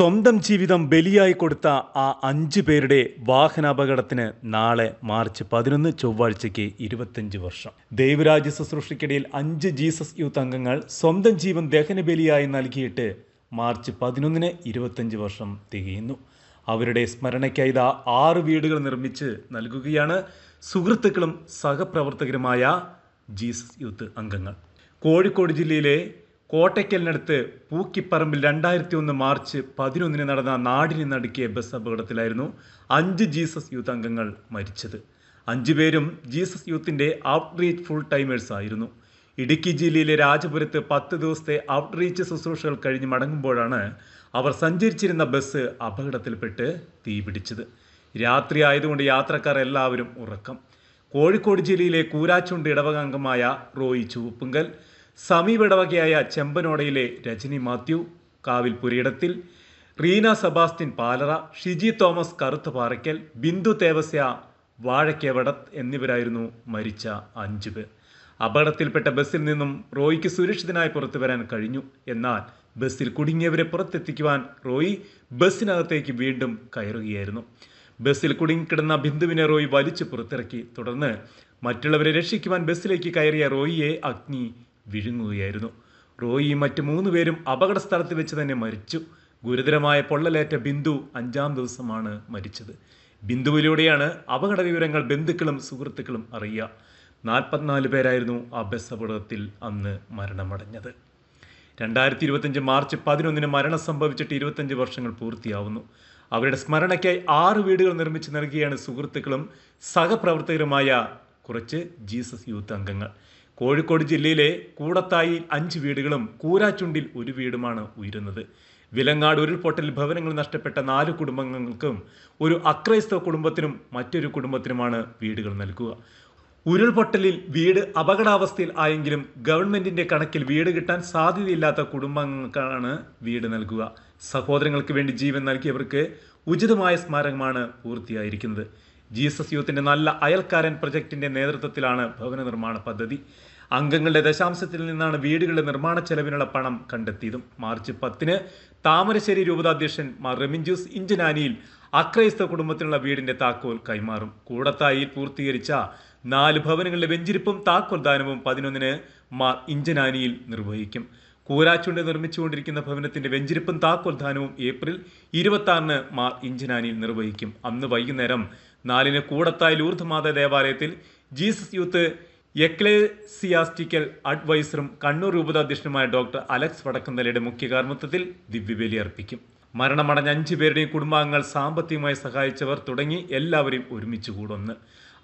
സ്വന്തം ജീവിതം ബലിയായി കൊടുത്ത ആ അഞ്ചു പേരുടെ വാഹനാപകടത്തിന് നാളെ മാർച്ച് പതിനൊന്ന് ചൊവ്വാഴ്ചയ്ക്ക് ഇരുപത്തഞ്ച് വർഷം. ദൈവരാജ്യ ശുശ്രൂഷയ്ക്കിടയിൽ അഞ്ച് ജീസസ് യൂത്ത് അംഗങ്ങൾ സ്വന്തം ജീവൻ ദഹനബലിയായി നൽകിയിട്ട് മാർച്ച് പതിനൊന്നിന് ഇരുപത്തഞ്ച് വർഷം തികയുന്നു. അവരുടെ സ്മരണയ്ക്കായി ഇതാ ആറ് വീടുകൾ നിർമ്മിച്ച് നൽകുകയാണ് സുഹൃത്തുക്കളും സഹപ്രവർത്തകരുമായ ജീസസ് യൂത്ത് അംഗങ്ങൾ. കോഴിക്കോട് ജില്ലയിലെ കോട്ടയ്ക്കലിനടുത്ത് പൂക്കിപ്പറമ്പിൽ രണ്ടായിരത്തി ഒന്ന് മാർച്ച് പതിനൊന്നിന് നടന്ന നാടിനെ നടുക്കിയ ബസ് അപകടത്തിലായിരുന്നു അഞ്ച് ജീസസ് യൂത്ത് അംഗങ്ങൾ മരിച്ചത്. അഞ്ചു പേരും ജീസസ് യൂത്തിന്റെ ഔട്ട്റീച്ച് ഫുൾ ടൈമേഴ്സ് ആയിരുന്നു. ഇടുക്കി ജില്ലയിലെ രാജപുരത്ത് പത്ത് ദിവസത്തെ ഔട്ട്റീച്ച് ശുശ്രൂഷകൾ കഴിഞ്ഞ് മടങ്ങുമ്പോഴാണ് അവർ സഞ്ചരിച്ചിരുന്ന ബസ് അപകടത്തിൽപ്പെട്ട് തീപിടിച്ചത്. രാത്രി ആയതുകൊണ്ട് യാത്രക്കാർ എല്ലാവരും ഉറക്കം. കോഴിക്കോട് ജില്ലയിലെ കൂരാച്ചുണ്ട് ഇടവക അംഗമായ റോയി ചുവപ്പുങ്കൽ സമീപ ഇടവകയായ ചെമ്പനോടയിലെ രജനി മാത്യു കാവിൽ പുരിയിടത്തിൽ റീന സബാസ്റ്റിൻ പാലറ ഷിജി തോമസ് കറുത്ത പാറയ്ക്കൽ ബിന്ദു തേവസ്യ വാഴക്കേവടത്ത് എന്നിവരായിരുന്നു മരിച്ച അഞ്ചു പേർ. അപകടത്തിൽപ്പെട്ട ബസ്സിൽ നിന്നും റോയിക്ക് സുരക്ഷിതനായി പുറത്തു വരാൻ കഴിഞ്ഞു. എന്നാൽ ബസ്സിൽ കുടുങ്ങിയവരെ പുറത്തെത്തിക്കുവാൻ റോയി ബസ്സിനകത്തേക്ക് വീണ്ടും കയറുകയായിരുന്നു. ബസ്സിൽ കുടുങ്ങിക്കിടന്ന ബിന്ദുവിനെ റോയി വലിച്ചു പുറത്തിറക്കി. തുടർന്ന് മറ്റുള്ളവരെ രക്ഷിക്കുവാൻ ബസ്സിലേക്ക് കയറിയ റോയിയെ അഗ്നി വിഴുങ്ങുകയായിരുന്നു. റോയിയും മറ്റ് മൂന്ന് പേരും അപകട സ്ഥലത്ത് വെച്ച് തന്നെ മരിച്ചു. ഗുരുതരമായ പൊള്ളലേറ്റ ബിന്ദു അഞ്ചാം ദിവസമാണ് മരിച്ചത്. ബിന്ദുവിലൂടെയാണ് അപകട വിവരങ്ങൾ ബന്ധുക്കളും സുഹൃത്തുക്കളും അറിയുക. നാൽപ്പത്തിനാല് പേരായിരുന്നു ആ ബസ് അപകടത്തിൽ അന്ന് മരണമടഞ്ഞത്. രണ്ടായിരത്തി ഇരുപത്തഞ്ച് മാർച്ച് പതിനൊന്നിന് മരണം സംഭവിച്ചിട്ട് ഇരുപത്തഞ്ച് വർഷങ്ങൾ പൂർത്തിയാവുന്നു. അവരുടെ സ്മരണയ്ക്കായി ആറ് വീടുകൾ നിർമ്മിച്ച് നൽകിയാണ് സുഹൃത്തുക്കളും സഹപ്രവർത്തകരുമായ കുറച്ച് ജീസസ് യൂത്ത് അംഗങ്ങൾ. കോഴിക്കോട് ജില്ലയിലെ കൂടത്തായി അഞ്ച് വീടുകളും കൂരാച്ചുണ്ടിൽ ഒരു വീടുമാണ് ഉയരുന്നത്. വിലങ്ങാട് ഉരുൾപൊട്ടൽ ഭവനങ്ങൾ നഷ്ടപ്പെട്ട നാല് കുടുംബങ്ങൾക്കും ഒരു അക്രൈസ്തവ കുടുംബത്തിനും മറ്റൊരു കുടുംബത്തിനുമാണ് വീടുകൾ നൽകുക. ഉരുൾപൊട്ടലിൽ വീട് അപകടാവസ്ഥയിൽ ആയെങ്കിലും ഗവൺമെന്റിന്റെ കണക്കിൽ വീട് കിട്ടാൻ സാധ്യതയില്ലാത്ത കുടുംബങ്ങൾക്കാണ് വീട് നൽകുക. സഹോദരങ്ങൾക്ക് വേണ്ടി ജീവൻ നൽകിയവർക്ക് ഉചിതമായ സ്മാരകമാണ് പൂർത്തിയായിരിക്കുന്നത്. ജീസസ് യൂത്തിന്റെ നല്ല അയൽക്കാരൻ പ്രൊജക്ടിന്റെ നേതൃത്വത്തിലാണ് ഭവന നിർമ്മാണ പദ്ധതി. അംഗങ്ങളുടെ ദശാംശത്തിൽ നിന്നാണ് വീടുകളുടെ നിർമ്മാണ ചെലവിനുള്ള പണം കണ്ടെത്തിയതും. മാർച്ച് പത്തിന് താമരശ്ശേരി രൂപതാധ്യക്ഷൻ മാർ റെമിൻജൂസ് ഇഞ്ചനാനിയിൽ അക്രൈസ്ത കുടുംബത്തിനുള്ള വീടിന്റെ താക്കോൽ കൈമാറും. കൂടത്തായിൽ പൂർത്തീകരിച്ച നാല് ഭവനങ്ങളുടെ വെഞ്ചിരിപ്പും താക്കോൽ ദാനവും പതിനൊന്നിന് മാർ ഇഞ്ചനാനിയിൽ നിർവഹിക്കും. കൂരാച്ചുണ്ട് നിർമ്മിച്ചുകൊണ്ടിരിക്കുന്ന ഭവനത്തിന്റെ വെഞ്ചിരിപ്പും താക്കോൽ ദാനവും ഏപ്രിൽ ഇരുപത്തി മാർ ഇഞ്ചനാനിയിൽ നിർവഹിക്കും. അന്ന് വൈകുന്നേരം നാലിന് കൂടത്തായി ലൂർദ്ധമാത ദേവാലയത്തിൽ ജീസസ് യൂത്ത് എക്ലേസിയാസ്റ്റിക്കൽ അഡ്വൈസറും കണ്ണൂർ രൂപതാധ്യക്ഷനുമായ ഡോക്ടർ അലക്സ് വടക്കുന്തലയുടെ മുഖ്യ കാർമ്മിത്വത്തിൽ ദിവ്യബലി അർപ്പിക്കും മരണമടഞ്ഞ അഞ്ചു പേരുടെയും കുടുംബാംഗങ്ങൾ സാമ്പത്തികമായി സഹായിച്ചവർ തുടങ്ങി എല്ലാവരെയും ഒരുമിച്ച് കൂടുന്നു.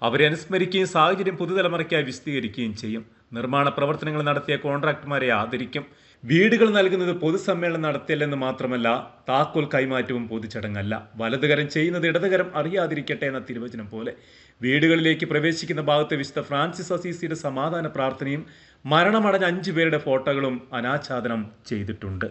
അവരെ അനുസ്മരിക്കുകയും സാഹചര്യം പുതുതലമുറയ്ക്കായി വിശദീകരിക്കുകയും ചെയ്യും. നിർമ്മാണ പ്രവർത്തനങ്ങൾ നടത്തിയ കോൺട്രാക്ടർമാരെ ആദരിക്കും. വീടുകൾ നൽകുന്നത് പൊതുസമ്മേളനം നടത്തിയല്ലെന്ന് മാത്രമല്ല താക്കോൽ കൈമാറ്റവും പൊതുചടങ്ങല്ല. വലതുകരം ചെയ്യുന്നത് ഇടതുകരം അറിയാതിരിക്കട്ടെ എന്ന തിരുവചനം പോലെ വീടുകളിലേക്ക് പ്രവേശിക്കുന്ന ഭാഗത്ത് വിശുദ്ധ ഫ്രാൻസിസ് അസീസിയുടെ സമാധാന പ്രാർത്ഥനയും മരണമടഞ്ഞ അഞ്ചു പേരുടെ ഫോട്ടോകളും അനാച്ഛാദനം ചെയ്തിട്ടുണ്ട്.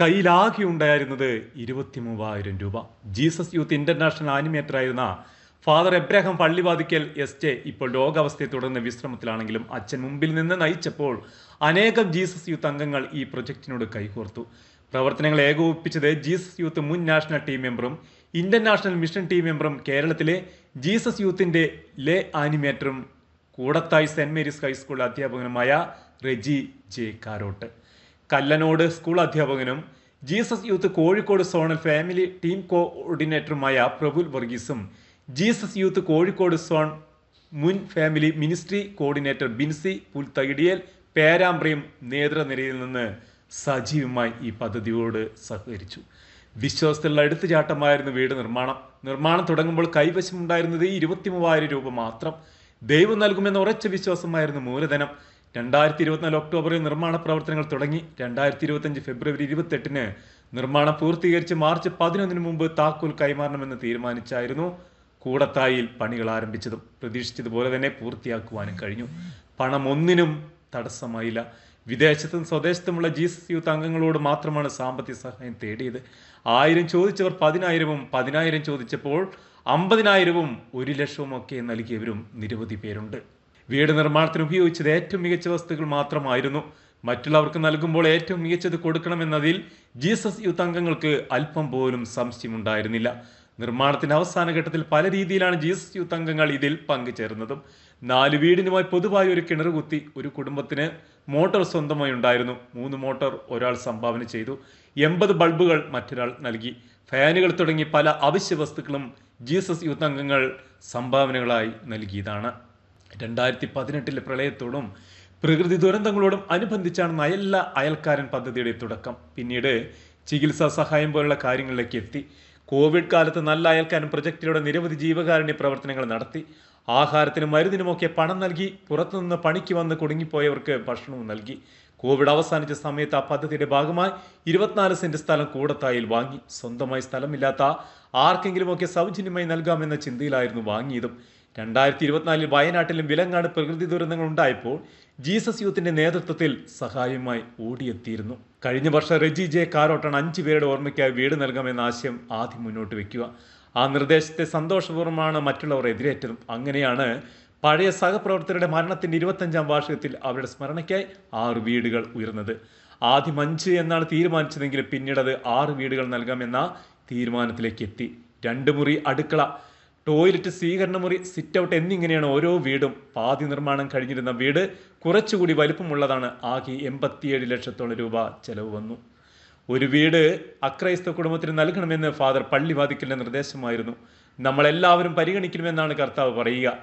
കയ്യിലാകെ ഉണ്ടായിരുന്നത് ഇരുപത്തി മൂവായിരം രൂപ. Jesus Youth international ആനിമേറ്ററായിരുന്ന father Abraham Pallivathukkal S J ഇപ്പോൾ രോഗാവസ്ഥയെ തുടർന്ന് വിശ്രമത്തിലാണെങ്കിലും അച്ഛൻ മുമ്പിൽ നിന്ന് നയിച്ചപ്പോൾ അനേകം ജീസസ് യൂത്ത് അംഗങ്ങൾ ഈ പ്രൊജക്ടിനോട് കൈകോർത്തു. പ്രവർത്തനങ്ങൾ ഏകോപിപ്പിച്ചത് ജീസസ് യൂത്ത് മുൻ നാഷണൽ ടീം മെമ്പറും ഇന്ത്യൻ നാഷണൽ മിഷൻ ടീം മെമ്പറും കേരളത്തിലെ ജീസസ് യൂത്തിന്റെ lay ആനിമേറ്ററും Koodathai saint Mary's high school അധ്യാപകനുമായ Reji J Karott. Kallanode school അധ്യാപകനും Jesus Youth Kozhikode zonal family team കോർഡിനേറ്ററുമായ Praful വർഗീസും ജീസസ് യൂത്ത് കോഴിക്കോട് സോൺ മുൻ family ministry coordinator Binsi Pulthakidiyil പേരാമ്പ്രയും നേതൃനിരയിൽ നിന്ന് സജീവമായി ഈ പദ്ധതിയോട് സഹകരിച്ചു. വിശ്വാസത്തിലുള്ള എടുത്തുചാട്ടമായിരുന്നു വീട് നിർമ്മാണം. നിർമ്മാണം തുടങ്ങുമ്പോൾ കൈവശമുണ്ടായിരുന്നത് ഇരുപത്തി മൂവായിരം രൂപ മാത്രം. ദൈവം നൽകുമെന്ന ഉറച്ച വിശ്വാസമായിരുന്നു മൂലധനം. രണ്ടായിരത്തി ഇരുപത്തിനാല് ഒക്ടോബറിൽ നിർമ്മാണ പ്രവർത്തനങ്ങൾ തുടങ്ങി. രണ്ടായിരത്തി ഇരുപത്തഞ്ച് ഫെബ്രുവരി ഇരുപത്തെട്ടിന് നിർമ്മാണം പൂർത്തീകരിച്ച് മാർച്ച് പതിനൊന്നിന് മുമ്പ് താക്കോൽ കൈമാറണമെന്ന് തീരുമാനിച്ചായിരുന്നു കൂടത്തായിൽ പണികൾ ആരംഭിച്ചതും. പ്രതീക്ഷിച്ചതുപോലെ തന്നെ പൂർത്തിയാക്കുവാനും കഴിഞ്ഞു. പണം ഒന്നിനും തടസ്സമായില്ല. വിദേശത്തും സ്വദേശത്തുമുള്ള ജീസസ് യൂത്ത് അംഗങ്ങളോട് മാത്രമാണ് സാമ്പത്തിക സഹായം തേടിയത്. ആയിരം ചോദിച്ചവർ പതിനായിരവും പതിനായിരം ചോദിച്ചപ്പോൾ അമ്പതിനായിരവും ഒരു ലക്ഷവും ഒക്കെ നൽകിയവരും നിരവധി പേരുണ്ട്. വീട് നിർമ്മാണത്തിന് ഉപയോഗിച്ചത് ഏറ്റവും മികച്ച വസ്തുക്കൾ മാത്രമായിരുന്നു. മറ്റുള്ളവർക്ക് നൽകുമ്പോൾ ഏറ്റവും മികച്ചത് കൊടുക്കണമെന്നതിൽ ജീസസ് യൂത്ത് അംഗങ്ങൾക്ക് അല്പം പോലും സംശയമുണ്ടായിരുന്നില്ല. നിർമ്മാണത്തിന്റെ അവസാന ഘട്ടത്തിൽ പല രീതിയിലാണ് ജി എസ് യൂത്ത് അംഗങ്ങൾ ഇതിൽ പങ്കുചേർന്നതും. നാല് വീടിനുമായി പൊതുവായി ഒരു കിണർ കുത്തി ഒരു കുടുംബത്തിന് മോട്ടോർ സ്വന്തമായി ഉണ്ടായിരുന്നു. മൂന്ന് മോട്ടോർ ഒരാൾ സംഭാവന ചെയ്തു. എൺപത് ബൾബുകൾ മറ്റൊരാൾ നൽകി. ഫാനുകൾ തുടങ്ങി പല അവശ്യ വസ്തുക്കളും ജീസസ് യൂത്ത് അംഗങ്ങൾ സംഭാവനകളായി നൽകിയതാണ്. രണ്ടായിരത്തി പതിനെട്ടിലെ പ്രളയത്തോടും പ്രകൃതി ദുരന്തങ്ങളോടും അനുബന്ധിച്ചാണ് നയല്ല അയൽക്കാരൻ പദ്ധതിയുടെ തുടക്കം. പിന്നീട് ചികിത്സാ സഹായം പോലുള്ള കാര്യങ്ങളിലേക്ക് എത്തി. കോവിഡ് കാലത്ത് നല്ല അയൽക്കാരൻ പ്രൊജക്റ്റിലൂടെ നിരവധി ജീവകാരുണ്യ പ്രവർത്തനങ്ങൾ നടത്തി. ആഹാരത്തിനും മരുന്നിനുമൊക്കെ പണം നൽകി പുറത്തുനിന്ന് പണിക്ക് വന്ന് കുടുങ്ങിപ്പോയവർക്ക് ഭക്ഷണവും നൽകി. കോവിഡ് അവസാനിച്ച സമയത്ത് ആ പദ്ധതിയുടെ ഭാഗമായി ഇരുപത്തിനാല് സെന്റ് സ്ഥലം കൂടത്തായിൽ വാങ്ങി. സ്വന്തമായി സ്ഥലമില്ലാത്ത ആർക്കെങ്കിലുമൊക്കെ സൗജന്യമായി നൽകാമെന്ന ചിന്തയിലായിരുന്നു വാങ്ങിയതും. രണ്ടായിരത്തി ഇരുപത്തിനാലിൽ വയനാട്ടിലും വിലങ്ങാട് പ്രകൃതി ദുരന്തങ്ങൾ ഉണ്ടായപ്പോൾ ജീസസ് യൂത്തിന്റെ നേതൃത്വത്തിൽ സഹായമായി ഓടിയെത്തിയിരുന്നു. കഴിഞ്ഞ വർഷം റെജി ജെ കാരോട്ടാണ് അഞ്ചു പേരുടെ ഓർമ്മയ്ക്കായി വീട് നൽകാമെന്ന ആശയം ആദ്യം മുന്നോട്ട് വെക്കുക. ആ നിർദ്ദേശത്തെ സന്തോഷപൂർവമാണ് മറ്റുള്ളവർ എതിരേറ്റതും. അങ്ങനെയാണ് പഴയ സഹപ്രവർത്തകരുടെ മരണത്തിന്റെ ഇരുപത്തഞ്ചാം വാർഷികത്തിൽ അവരുടെ സ്മരണയ്ക്കായി ആറ് വീടുകൾ ഉയർന്നത്. ആദ്യം അഞ്ച് എന്നാണ് തീരുമാനിച്ചതെങ്കിൽ പിന്നീട് അത് ആറ് വീടുകൾ നൽകാമെന്ന തീരുമാനത്തിലേക്ക് എത്തി. രണ്ട് മുറി അടുക്കള ടോയ്ലറ്റ് സ്വീകരണ മുറി സിറ്റ് ഔട്ട് എന്നിങ്ങനെയാണ് ഓരോ വീടും. പാതി നിർമ്മാണം കഴിഞ്ഞിരുന്ന വീട് കുറച്ചുകൂടി വലിപ്പമുള്ളതാണ്. ആകെ എൺപത്തിയേഴ് ലക്ഷത്തോളം രൂപ ചെലവ് വന്നു. ഒരു വീട് അക്രൈസ്തവ കുടുംബത്തിന് നൽകണമെന്ന് ഫാദർ പള്ളിവാദിക്കലിന്റെ നിർദ്ദേശമായിരുന്നു. നമ്മളെല്ലാവരും പരിഗണിക്കണമെന്നാണ് കർത്താവ് പറയുക.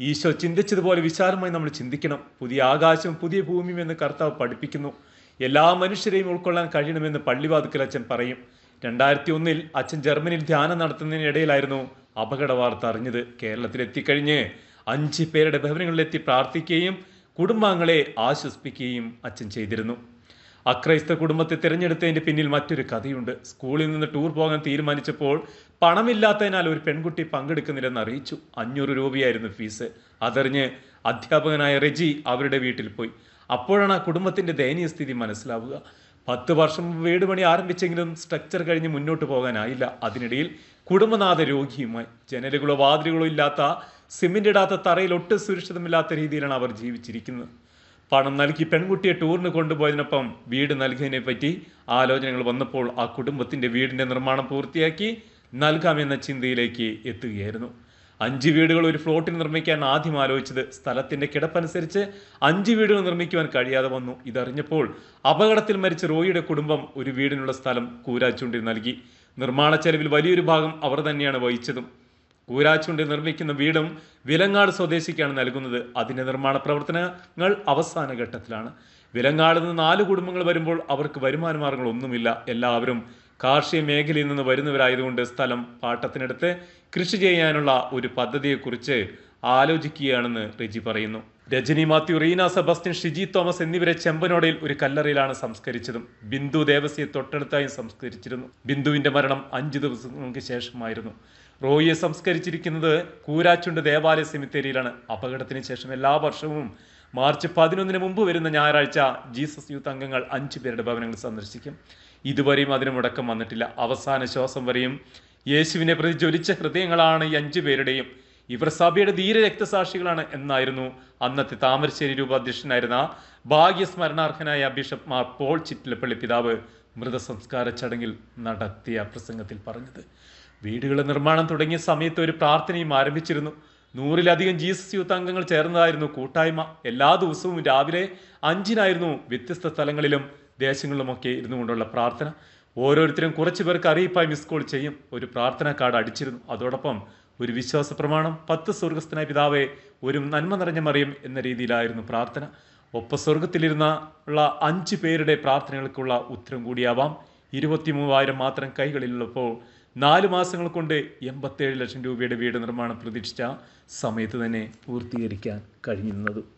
ഈശോ ചിന്തിച്ചതുപോലെ വിശാലമായി നമ്മൾ ചിന്തിക്കണം. പുതിയ ആകാശവും പുതിയ ഭൂമിയും എന്ന് കർത്താവ് പഠിപ്പിക്കുന്നു. എല്ലാ മനുഷ്യരെയും ഉൾക്കൊള്ളാൻ കഴിയണമെന്ന് പള്ളിവാതുക്കൽ അച്ഛൻ പറയും. രണ്ടായിരത്തി ഒന്നിൽ അച്ഛൻ ജർമ്മനിയിൽ ധ്യാനം നടത്തുന്നതിനിടയിലായിരുന്നു അപകട വാർത്ത അറിഞ്ഞത് കേരളത്തിലെത്തിക്കഴിഞ്ഞ് അഞ്ച് പേരുടെ ഭവനങ്ങളിലെത്തി പ്രാർത്ഥിക്കുകയും കുടുംബാംഗങ്ങളെ ആശ്വസിപ്പിക്കുകയും അച്ഛൻ ചെയ്തിരുന്നു. അക്രൈസ്തവ കുടുംബത്തെ തിരഞ്ഞെടുത്തതിന്റെ പിന്നിൽ മറ്റൊരു കഥയുണ്ട്. സ്കൂളിൽ നിന്ന് ടൂർ പോകാൻ തീരുമാനിച്ചപ്പോൾ പണമില്ലാത്തതിനാൽ ഒരു പെൺകുട്ടി പങ്കെടുക്കുന്നില്ലെന്ന് അറിയിച്ചു. അഞ്ഞൂറ് രൂപയായിരുന്നു ഫീസ്. അതറിഞ്ഞ് അധ്യാപകനായ റെജി അവരുടെ വീട്ടിൽ പോയി. അപ്പോഴാണ് ആ കുടുംബത്തിന്റെ ദയനീയ സ്ഥിതി മനസ്സിലാവുക. പത്ത് വർഷം വീട് പണി ആരംഭിച്ചെങ്കിലും സ്ട്രക്ചർ കഴിഞ്ഞ് മുന്നോട്ട് പോകാനായില്ല. അതിനിടയിൽ കുടുംബനാഥ രോഗിയുമായി ജനലുകളോ വാതിലുകളോ ഇല്ലാത്ത സിമെന്റ് ഇടാത്ത തറയിൽ ഒട്ടും സുരക്ഷിതമില്ലാത്ത രീതിയിലാണ് അവർ ജീവിച്ചിരിക്കുന്നത്. പണം നൽകി പെൺകുട്ടിയെ ടൂറിന് കൊണ്ടുപോയതിനൊപ്പം വീട് നൽകിയതിനെ പറ്റി ആലോചനകൾ വന്നപ്പോൾ ആ കുടുംബത്തിന്റെ വീടിന്റെ നിർമ്മാണം പൂർത്തിയാക്കി നൽകാമെന്ന ചിന്തയിലേക്ക് എത്തുകയായിരുന്നു. അഞ്ച് വീടുകൾ ഒരു ഫ്ലോട്ടിൽ നിർമ്മിക്കാൻ ആദ്യം ആലോചിച്ചത് സ്ഥലത്തിന്റെ കിടപ്പനുസരിച്ച് അഞ്ച് വീടുകൾ നിർമ്മിക്കുവാൻ കഴിയാതെ വന്നു. ഇതറിഞ്ഞപ്പോൾ അപകടത്തിൽ മരിച്ച റോയിയുടെ കുടുംബം ഒരു വീടിനുള്ള സ്ഥലം കൂരാച്ചുണ്ടിൽ നൽകി. നിർമ്മാണ ചെലവിൽ വലിയൊരു ഭാഗം അവർ തന്നെയാണ് വഹിച്ചതും. കൂരാച്ചുണ്ടിൽ നിർമ്മിക്കുന്ന വീടും വിലങ്ങാട് സ്വദേശിക്കാണ് നൽകുന്നത്. അതിന്റെ നിർമ്മാണ പ്രവർത്തനങ്ങൾ അവസാന ഘട്ടത്തിലാണ്. വിലങ്ങാട് നിന്ന് നാല് കുടുംബങ്ങൾ വരുമ്പോൾ അവർക്ക് വരുമാന മാർഗങ്ങളൊന്നുമില്ല. എല്ലാവരും കാർഷിക മേഖലയിൽ നിന്ന് വരുന്നവരായതുകൊണ്ട് സ്ഥലം പാട്ടത്തിനെടുത്ത് കൃഷി ചെയ്യാനുള്ള ഒരു പദ്ധതിയെക്കുറിച്ച് ആലോചിക്കുകയാണെന്ന് റിജി പറയുന്നു. രജനി മാത്യു റീന സെബസ്റ്റ്യൻ ഷിജി തോമസ് എന്നിവരെ ചെമ്പനോടയിൽ ഒരു കല്ലറയിലാണ് സംസ്കരിച്ചതും. ബിന്ദു ദേവസ്യെ തൊട്ടടുത്തായും സംസ്കരിച്ചിരുന്നു. ബിന്ദുവിന്റെ മരണം അഞ്ചു ദിവസങ്ങൾക്ക് ശേഷമായിരുന്നു. റോയിയെ സംസ്കരിച്ചിരിക്കുന്നത് കൂരാച്ചുണ്ട് ദേവാലയ സെമിത്തേരിയിലാണ്. അപകടത്തിന് ശേഷം എല്ലാ വർഷവും മാർച്ച് പതിനൊന്നിന് മുമ്പ് വരുന്ന ഞായറാഴ്ച ജീസസ് യൂത്ത് അംഗങ്ങൾ അഞ്ചു പേരുടെ ഭവനങ്ങൾ സന്ദർശിക്കും. ഇതുവരെയും അതിന് മുടക്കം വന്നിട്ടില്ല. അവസാന ശ്വാസം വരെയും യേശുവിനെ പ്രതി ജ്വലിച്ച ഹൃദയങ്ങളാണ് ഈ അഞ്ചു പേരുടെയും. ഇവർ സഭയുടെ ധീര രക്തസാക്ഷികളാണ് എന്നായിരുന്നു അന്നത്തെ താമരശ്ശേരി രൂപാധ്യക്ഷനായിരുന്ന ഭാഗ്യസ്മരണാർഹനായ ബിഷപ്പ് മാർ പോൾ ചിറ്റിലപ്പള്ളി പിതാവ് മൃതസംസ്കാര ചടങ്ങിൽ നടത്തിയ പ്രസംഗത്തിൽ പറഞ്ഞത്. വീടുകളുടെ നിർമ്മാണം തുടങ്ങിയ സമയത്ത് ഒരു പ്രാർത്ഥനയും ആരംഭിച്ചിരുന്നു. നൂറിലധികം ജീസസ് യൂത്ത് അംഗങ്ങൾ ചേർന്നതായിരുന്നു കൂട്ടായ്മ. എല്ലാ ദിവസവും രാവിലെ അഞ്ചിനായിരുന്നു വ്യത്യസ്ത സ്ഥലങ്ങളിലും ദേശങ്ങളിലുമൊക്കെ ഇരുന്നു കൊണ്ടുള്ള പ്രാർത്ഥന. ഓരോരുത്തരും കുറച്ച് പേർക്ക് അറിയിപ്പായി മിസ് കോൾ ചെയ്യും. ഒരു പ്രാർത്ഥനാ കാർഡ് അടിച്ചിരുന്നു. അതോടൊപ്പം ഒരു വിശ്വാസ പ്രമാണം പത്ത് സ്വർഗസ്ഥനായ പിതാവെ ഒരു നന്മ നിറഞ്ഞ മറിയും എന്ന രീതിയിലായിരുന്നു പ്രാർത്ഥന. ഒപ്പ സ്വർഗത്തിലിരുന്ന ഉള്ള അഞ്ച് പേരുടെ പ്രാർത്ഥനകൾക്കുള്ള ഉത്തരം കൂടിയാവാം. ഇരുപത്തി മൂവായിരം മാത്രം കൈകളിലുള്ളപ്പോൾ നാല് മാസങ്ങൾ കൊണ്ട് എൺപത്തേഴ് ലക്ഷം രൂപയുടെ വീട് നിർമ്മാണം പ്രതീക്ഷിച്ച സമയത്ത് തന്നെ പൂർത്തീകരിക്കാൻ കഴിയുന്നത്